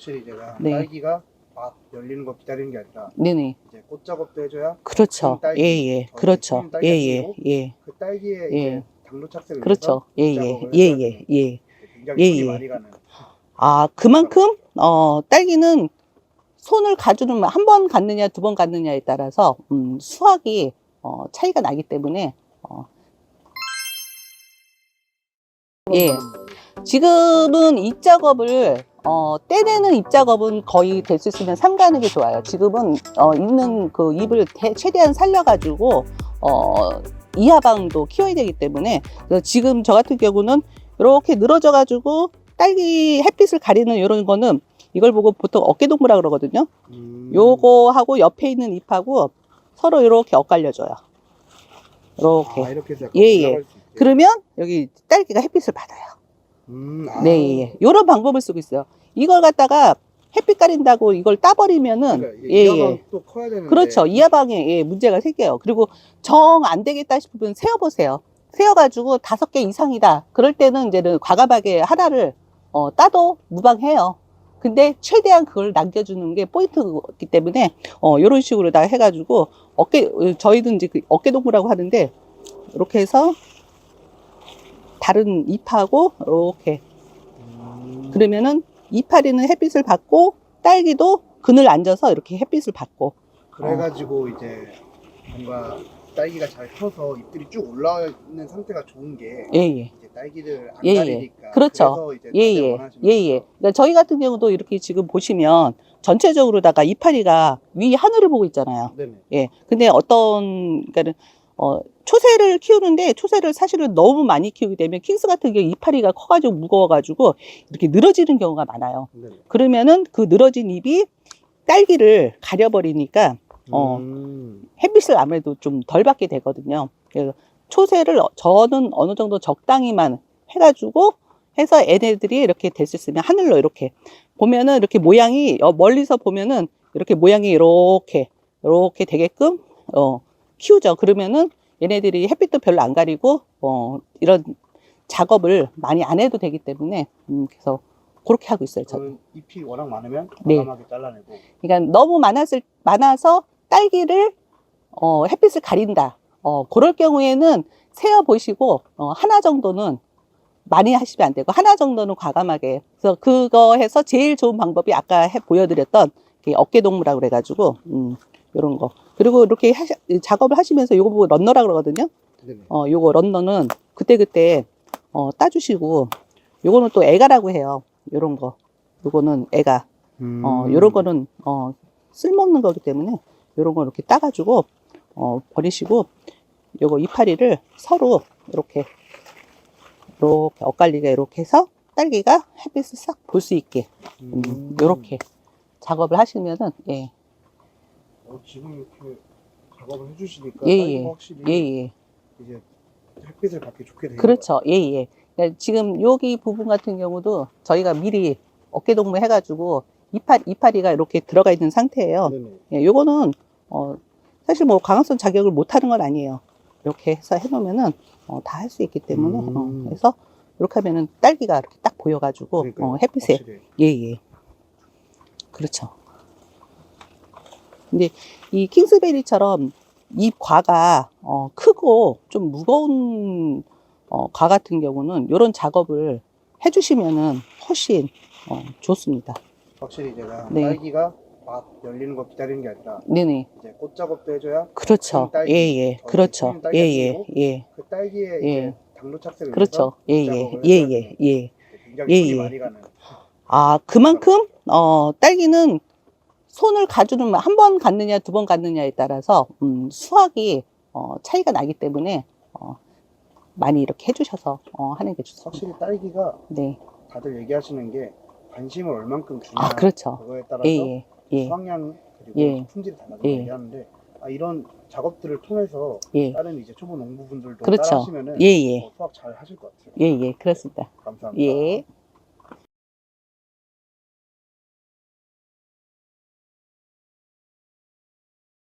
확실히 제가 네. 딸기가 막 열리는 거 기다리는 게 아니라 네네. 이제 꽃 작업도 해줘야 그렇죠. 큰 딸기, 예, 예. 더 그렇죠. 큰 딸기가 예, 예, 예. 그 딸기에 예. 이제 당도 착색을 그렇죠. 예, 예. 예, 예, 예. 굉장히 예, 예. 많이 가는 아, 그만큼, 어, 딸기는 손을 가주는, 한 번 갔느냐, 두 번 갔느냐에 따라서, 음, 수확이, 어, 차이가 나기 때문에, 어, 예. 지금은 잎 작업을 어, 떼내는 잎 작업은 거의 될 수 있으면 삼가는 게 좋아요. 지금은 어, 있는 그 잎을 대- 최대한 살려가지고 어, 이하방도 키워야 되기 때문에 지금 저 같은 경우는 이렇게 늘어져가지고 딸기 햇빛을 가리는 이런 거는 이걸 보고 보통 어깨동무라 그러거든요. 음. 요거 하고 옆에 있는 잎하고 서로 이렇게 엇갈려줘요. 이렇게. 아, 이렇게 약간 예, 예. 그러면 여기 딸기가 햇빛을 받아요. 음, 아. 네, 예. 이런 방법을 쓰고 있어요. 이걸 갖다가 햇빛 가린다고 이걸 따버리면은 그러니까 예, 예. 또 커야 되는데 그렇죠. 이하방에 예, 문제가 생겨요. 그리고 정 안 되겠다 싶으면 세어 보세요. 세어 가지고 다섯 개 이상이다. 그럴 때는 이제는 과감하게 하나를 어, 따도 무방해요. 근데 최대한 그걸 남겨주는 게 포인트이기 때문에 어, 이런 식으로 다 해가지고 어깨 어, 저희도 이제 그 어깨 동무라고 하는데 이렇게 해서 다른 잎하고 이렇게 음. 그러면은 이파리는 햇빛을 받고 딸기도 그늘 앉아서 이렇게 햇빛을 받고 그래가지고 이제 뭔가 딸기가 잘 커서 잎들이 쭉 올라와 있는 상태가 좋은 게 예예 이제 딸기를 안 예, 예. 가리니까 그렇죠. 그래서 이제 예예 예예 거죠. 그러니까 저희 같은 경우도 이렇게 지금 보시면 전체적으로다가 이파리가 위 하늘을 보고 있잖아요 네네. 예 근데 어떤 그러니까는 어 초새를 키우는데 초새를 사실은 너무 많이 키우게 되면 킹스 같은 경우 이파리가 커가지고 무거워가지고 이렇게 늘어지는 경우가 많아요 네네. 그러면은 그 늘어진 잎이 딸기를 가려버리니까 어. 음. 햇빛을 아무래도 좀 덜 받게 되거든요. 그래서 초세를 어- 저는 어느 정도 적당히만 해가지고 해서 얘네들이 이렇게 될 수 있으면 하늘로 이렇게 보면은 이렇게 모양이 어, 멀리서 보면은 이렇게 모양이 이렇게 이렇게 되게끔 어, 키우죠. 그러면은 얘네들이 햇빛도 별로 안 가리고 어, 이런 작업을 많이 안 해도 되기 때문에 음, 그래서 그렇게 하고 있어요. 저는. 잎이 워낙 많으면 네. 과감하게 잘라내고 그러니까 너무 많았을 많아서 딸기를 어, 햇빛을 가린다. 어, 그럴 경우에는 세어 보시고 어, 하나 정도는 많이 하시면 안 되고 하나 정도는 과감하게. 그래서 그거 해서 제일 좋은 방법이 아까 해 보여드렸던 이 어깨 동무라고 그래가지고 음, 이런 거. 그리고 이렇게 하시, 작업을 하시면서 요거 보고 런너라 그러거든요. 어, 요거 런너는 그때그때 어, 따주시고 요거는 또 애가라고 해요. 요런 거. 요거는 애가. 음. 어, 요런 거는, 어, 쓸모없는 거기 때문에, 요런 거 이렇게 따가지고, 어, 버리시고, 요거 이파리를 서로 이렇게, 이렇게 엇갈리게 이렇게 해서 딸기가 햇빛을 싹 볼 수 있게, 음, 요렇게 작업을 하시면은, 예, 어, 지금 이렇게 작업을 해주시니까 예, 예. 확실히 예, 예. 이제 햇빛을 받기 좋게 되는 그렇죠. 예, 예. 그러니까 지금 여기 부분 같은 경우도 저희가 미리 어깨 동무 해가지고 이파, 이파리가 이렇게 들어가 있는 상태예요. 네네. 예, 요거는 어, 사실 뭐 광합성 자격을 못 하는 건 아니에요. 이렇게 해서 해놓으면은 어, 다 할 수 있기 때문에 음. 어, 그래서 이렇게 하면은 딸기가 이렇게 딱 보여가지고 그러니까요. 어, 햇빛에 확실히. 예 예 그렇죠. 근데 이 킹스베리처럼 잎 과가 어, 크고 좀 무거운 어, 과 같은 경우는 이런 작업을 해주시면은 훨씬 어, 좋습니다. 확실히 제가 네. 딸기가 막 열리는 거 기다리는 게 아니라 네네 이제 꽃 작업도 해줘야 그렇죠. 예예 더 그렇죠. 큰 딸기가 예예 생기고 예. 그 딸기에 예. 이제 당도 착색을 그렇죠. 위해서 예, 꽃 예, 예, 예, 예. 예, 손이 예. 많이 가는 아, 그만큼, 어, 딸기는 손을 가주는, 한 번 갔느냐, 두 번 갔느냐에 따라서, 음, 수확이, 어, 차이가 나기 때문에, 어, 많이 이렇게 해주셔서, 어, 하는 게 좋습니다. 확실히 딸기가 네. 다들 얘기하시는 게 관심을 얼만큼 주냐 아, 그렇죠. 그거에 따라서 예, 예, 예, 수확량 그리고 예. 품질이 달라진다고 예. 얘기하는데 아, 이런 작업들을 통해서 예. 다른 이제 초보 농부분들도 그렇죠. 따라하시면은 예, 예. 어, 수확 잘 하실 것 같아요. 예, 예, 그렇습니다. 감사합니다. 예.